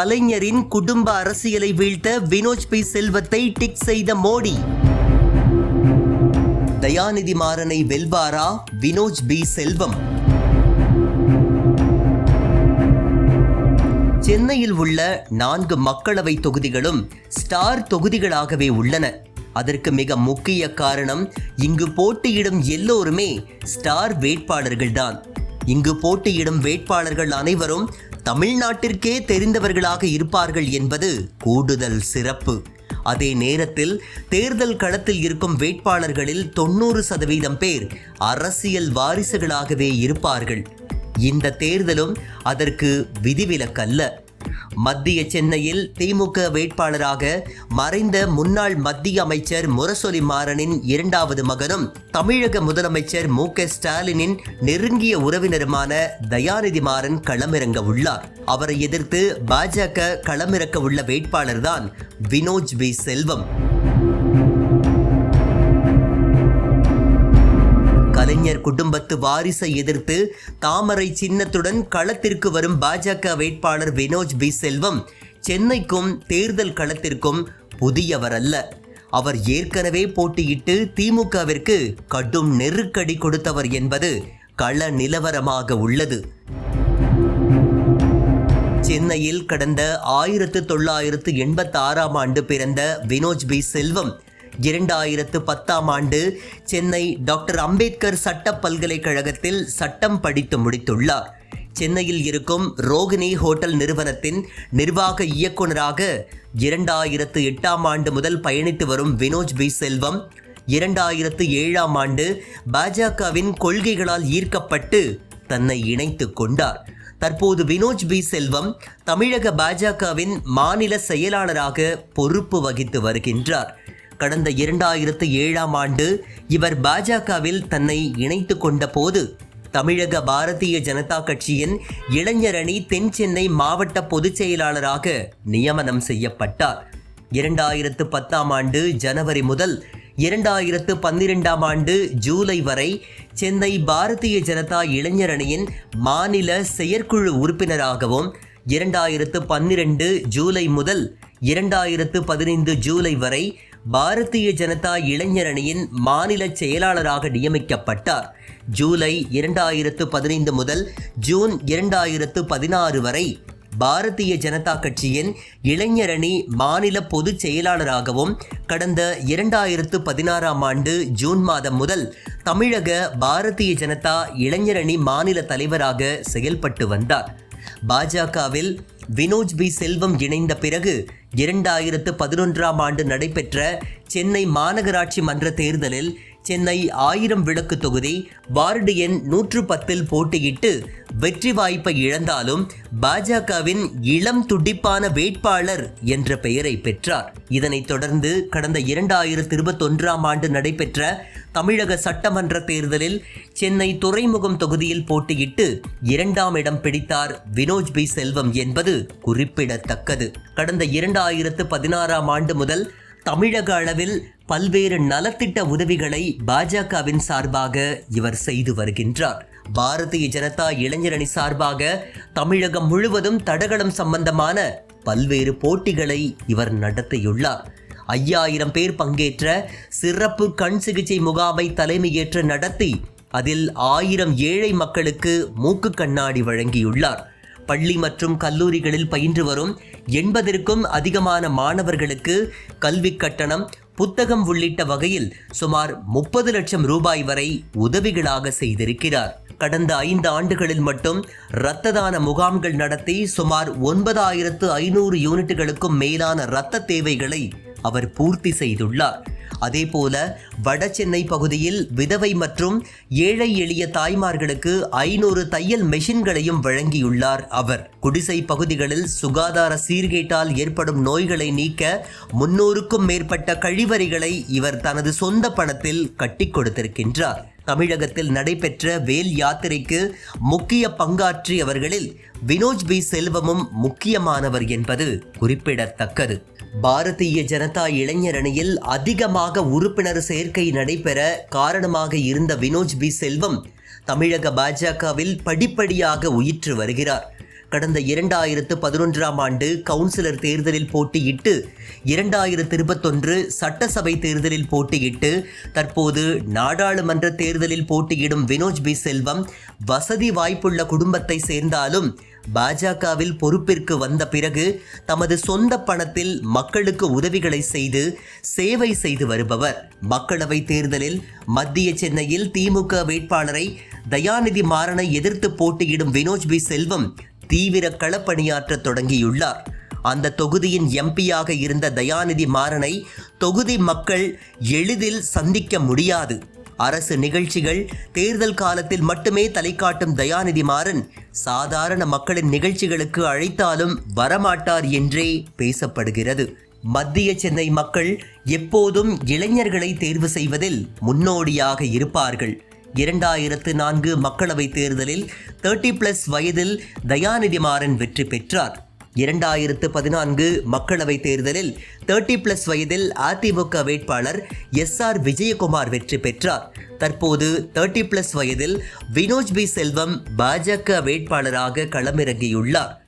கலைஞரின் குடும்ப அரசியலை வீழ்த்த வினோஜ் பி. செல்வத்தை டிக் செய்த மோடி. தயாநிதி மாறனை வெல்வாரா வினோஜ் பி. செல்வம்? சென்னையில் உள்ள நான்கு மக்களவை தொகுதிகளும் ஸ்டார் தொகுதிகளாகவே உள்ளன. அதற்கு மிக முக்கிய காரணம் இங்கு போட்டியிடும் எல்லோருமே ஸ்டார் வேட்பாளர்கள்தான். இங்கு போட்டியிடும் வேட்பாளர்கள் அனைவரும் தமிழ்நாட்டிற்கே தெரிந்தவர்களாக இருப்பார்கள் என்பது கூடுதல் சிறப்பு. அதே நேரத்தில் தேர்தல் களத்தில் இருக்கும் வேட்பாளர்களில் தொண்ணூறு சதவீதம் பேர் அரசியல் வாரிசுகளாகவே இருப்பார்கள். இந்த தேர்தலும் அதற்கு விதிவிலக்கல்ல. மத்திய சென்னையில் திமுக வேட்பாளராக மறைந்த முன்னாள் மத்திய அமைச்சர் முரசொலி மாறனின் இரண்டாவது மகனும் தமிழக முதலமைச்சர் மு க ஸ்டாலினின் நெருங்கிய உறவினருமான தயாநிதி மாறன் களமிறங்க உள்ளார். அவரை எதிர்த்து பாஜக களமிறக்க உள்ள வேட்பாளர்தான் வினோஜ் பி செல்வம். கலைஞர் குடும்பத்து வாரிசை எதிர்த்து தாமரை சின்னத்துடன் களத்திற்கு வரும் பாஜக வேட்பாளர் வினோஜ் பி. செல்வம் சென்னைக்கும் தேர்தல் களத்திற்கும் புதியவர் அல்ல. அவர் ஏற்கனவே போட்டியிட்டு திமுகவிற்கு கடும் நெருக்கடி கொடுத்தவர் என்பது கள நிலவரமாக உள்ளது. சென்னையில் கடந்த ஆயிரத்து தொள்ளாயிரத்து எண்பத்தி ஆறாம் ஆண்டு பிறந்த வினோஜ் பி. செல்வம் இரண்டாயிரத்து பத்தாம் ஆண்டு சென்னை டாக்டர் அம்பேத்கர் சட்ட பல்கலைக்கழகத்தில் சட்டம் படித்து முடித்துள்ளார். சென்னையில் இருக்கும் ரோகிணி ஹோட்டல் நிறுவனத்தின் நிர்வாக இயக்குநராக இரண்டாயிரத்து எட்டாம் ஆண்டு முதல் பயணித்து வரும் வினோஜ் பி. செல்வம் இரண்டாயிரத்து ஏழாம் ஆண்டு பாஜகவின் கொள்கைகளால் ஈர்க்கப்பட்டு தன்னை இணைத்து கொண்டார். தற்போது வினோஜ் பி. செல்வம் தமிழக பாஜகவின் மாநில செயலாளராக பொறுப்பு வகித்து வருகின்றார். கடந்த இரண்டாயிரத்து ஏழாம் ஆண்டு இவர் பாஜகவில் தன்னை இணைத்து கொண்ட போது தமிழக பாரதிய ஜனதா கட்சியின் இளைஞரணி தென் சென்னை மாவட்ட பொதுச் செயலாளராக நியமனம் செய்யப்பட்டார். இரண்டாயிரத்து பத்தாம் ஆண்டு ஜனவரி முதல் இரண்டாயிரத்து பன்னிரெண்டாம் ஆண்டு ஜூலை வரை சென்னை பாரதிய ஜனதா இளைஞரணியின் மாநில செயற்குழு உறுப்பினராகவும் இரண்டாயிரத்து பன்னிரெண்டு ஜூலை முதல் இரண்டாயிரத்து பதினைந்து ஜூலை வரை பாரதிய ஜனதா இளைஞரணியின் மாநில செயலாளராக நியமிக்கப்பட்டார். ஜூலை இரண்டாயிரத்து பதினைந்து முதல் ஜூன் இரண்டாயிரத்து பதினாறு வரை பாரதிய ஜனதா கட்சியின் இளைஞரணி மாநில பொதுச் செயலாளராகவும் கடந்த இரண்டாயிரத்து பதினாறாம் ஆண்டு ஜூன் மாதம் முதல் தமிழக பாரதிய ஜனதா இளைஞரணி மாநில தலைவராக செயல்பட்டு வந்தார். பாஜகவில் வினோஜ் பி. செல்வம் இணைந்த பிறகு இரண்டாயிரத்து பதினொன்றாம் ஆண்டு நடைபெற்ற சென்னை மாநகராட்சி மன்ற தேர்தலில் சென்னை ஆயிரம் விளக்கு தொகுதி வார்டு எண் நூற்று பத்தில் போட்டியிட்டு வெற்றி வாய்ப்பை இழந்தாலும் பாஜகவின் இளம் துடிப்பான வேட்பாளர் என்ற பெயரை பெற்றார். இதனைத் தொடர்ந்து கடந்த இரண்டாயிரத்து இருபத்தொன்றாம் ஆண்டு நடைபெற்ற தமிழக சட்டமன்ற தேர்தலில் சென்னை துறைமுகம் தொகுதியில் போட்டியிட்டு இரண்டாம் இடம் பிடித்தார் வினோஜ் பி. செல்வம் என்பது குறிப்பிடத்தக்கது. கடந்த இரண்டாயிரத்து பதினாறாம் ஆண்டு முதல் தமிழக அளவில் பல்வேறு நலத்திட்ட உதவிகளை பாஜகவின் சார்பாக இவர் செய்து வருகின்றார். பாரதிய ஜனதா இளைஞரணி சார்பாக தமிழகம் முழுவதும் தடகளம் சம்பந்தமான பல்வேறு போட்டிகளை இவர் நடத்தியுள்ளார். ஐயாயிரம் பேர் பங்கேற்ற சிறப்பு கண் சிகிச்சை முகாமை தலைமையேற்று நடத்தி அதில் ஆயிரம் ஏழை மக்களுக்கு மூக்கு கண்ணாடி வழங்கியுள்ளார். பள்ளி மற்றும் கல்லூரிகளில் பயின்று வரும் எண்பதற்கும் அதிகமான மாணவர்களுக்கு கல்வி கட்டணம் புத்தகம் உள்ளிட்ட வகையில் சுமார் முப்பது லட்சம் ரூபாய் வரை உதவிகளாக செய்திருக்கிறார். கடந்த ஐந்து ஆண்டுகளில் மட்டும் இரத்த தான முகாம்கள் நடத்தி சுமார் ஒன்பதாயிரத்து ஐநூறு யூனிட்டுகளுக்கும் மேலான இரத்த தேவைகளை அவர் பூர்த்தி செய்துள்ளார். அதேபோல வட சென்னை பகுதியில் விதவை மற்றும் ஏழை எளிய தாய்மார்களுக்கு ஐநூறு தையல் மெஷின்களையும் வழங்கியுள்ளார் அவர். குடிசை பகுதிகளில் சுகாதார சீர்கேட்டால் ஏற்படும் நோய்களை நீக்க முன்னூறுக்கும் மேற்பட்ட கழிவறைகளை இவர் தனது சொந்த பணத்தில் கட்டி கொடுத்திருக்கின்றார். தமிழகத்தில் நடைபெற்ற வேல் யாத்திரைக்கு முக்கிய பங்காற்றியவர்களில் வினோஜ் பி. செல்வமும் முக்கியமானவர் என்பது குறிப்பிடத்தக்கது. பாரதிய ஜனதா இளைஞரணியில் அதிகமாக உறுப்பினர் சேர்க்கை நடைபெற காரணமாக இருந்த வினோஜ் பி செல்வம் தமிழக பாஜகவில் படிப்படியாக உயிற்று வருகிறார். கடந்த இரண்டாயிரத்து பதினொன்றாம் ஆண்டு கவுன்சிலர் தேர்தலில் போட்டியிட்டு இரண்டாயிரத்து இருபத்தொன்று சட்டசபை தேர்தலில் போட்டியிட்டு தற்போது நாடாளுமன்ற தேர்தலில் போட்டியிடும் வினோஜ் பி. செல்வம் வசதி வாய்ப்புள்ள குடும்பத்தை சேர்ந்தாலும் பாஜகவில் பொறுப்பிற்கு வந்த பிறகு தமது சொந்த பணத்தில் மக்களுக்கு உதவிகளை செய்து சேவை செய்து வருபவர். மக்களவை தேர்தலில் மத்திய சென்னையில் திமுக வேட்பாளரை தயாநிதி மாறனை எதிர்த்து போட்டியிடும் வினோஜ் பி. செல்வம் தீவிர களப்பணியாற்ற தொடங்கியுள்ளார். அந்த தொகுதியின் எம்பியாக இருந்த தயாநிதி மாறனை தொகுதி மக்கள் எளிதில் சந்திக்க முடியாது. அரசு நிகழ்ச்சிகள் தேர்தல் காலத்தில் மட்டுமே தலை காட்டும் தயாநிதி மாறன் சாதாரண மக்களின் நிகழ்ச்சிகளுக்கு அழைத்தாலும் வரமாட்டார் என்றே பேசப்படுகிறது. மத்திய சென்னை மக்கள் எப்போதும் இளைஞர்களை தேர்வு செய்வதில் முன்னோடியாக இருப்பார்கள். இரண்டாயிரத்து நான்கு மக்களவைத் தேர்தலில் தேர்ட்டி பிளஸ் வயதில் தயாநிதி மாறன் வெற்றி பெற்றார். இரண்டாயிரத்து பதினான்கு மக்களவைத் தேர்தலில் தேர்ட்டி பிளஸ் வயதில் அதிமுக வேட்பாளர் எஸ் ஆர் விஜயகுமார் வெற்றி பெற்றார். தற்போது தேர்ட்டி பிளஸ் வயதில் வினோஜ் பி செல்வம் பாஜக வேட்பாளராக களமிறங்கியுள்ளார்.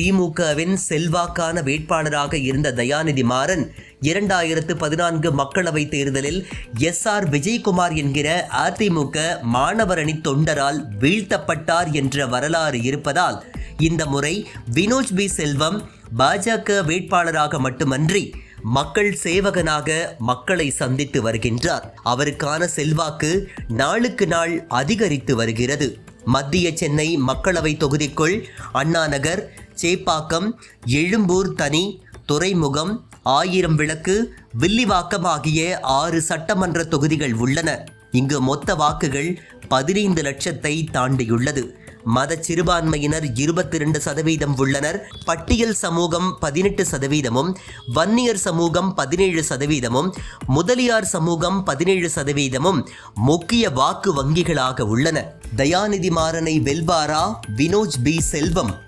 திமுகவின் செல்வாக்கான வேட்பாளராக இருந்த தயாநிதி மாறன் இரண்டாயிரத்து பதினான்கு மக்களவைத் தேர்தலில் எஸ் ஆர் விஜயகுமார் என்கிற அதிமுக மாணவரணி தொண்டரால் வீழ்த்தப்பட்டார் என்ற வரலாறு இருப்பதால் இந்த முறை வினோஜ் பி. செல்வம் பாஜக வேட்பாளராக மட்டுமன்றி மக்கள் சேவகனாக மக்களை சந்தித்து வருகின்றார். அவருக்கான செல்வாக்கு நாளுக்கு நாள் அதிகரித்து வருகிறது. மத்திய சென்னை மக்களவை தொகுதிக்குள் அண்ணாநகர் சேப்பாக்கம் எழும்பூர் தனி துறைமுகம் ஆயிரம் விளக்கு வில்லிவாக்கம் ஆகிய ஆறு சட்டமன்ற தொகுதிகள் உள்ளன. இங்கு மொத்த வாக்குகள் பதினைந்து லட்சத்தை தாண்டியுள்ளது. மத சிறுபான்மையினர் இருபத்தி ரெண்டு சதவீதம் உள்ளனர். பட்டியல் சமூகம் பதினெட்டு சதவீதமும் வன்னியர் சமூகம் பதினேழு சதவீதமும் முதலியார் சமூகம் பதினேழு சதவீதமும் முக்கிய வாக்கு வங்கிகளாக உள்ளன. தயாநிதி மாறனை வெல்வாரா வினோஜ் பி. செல்வம்.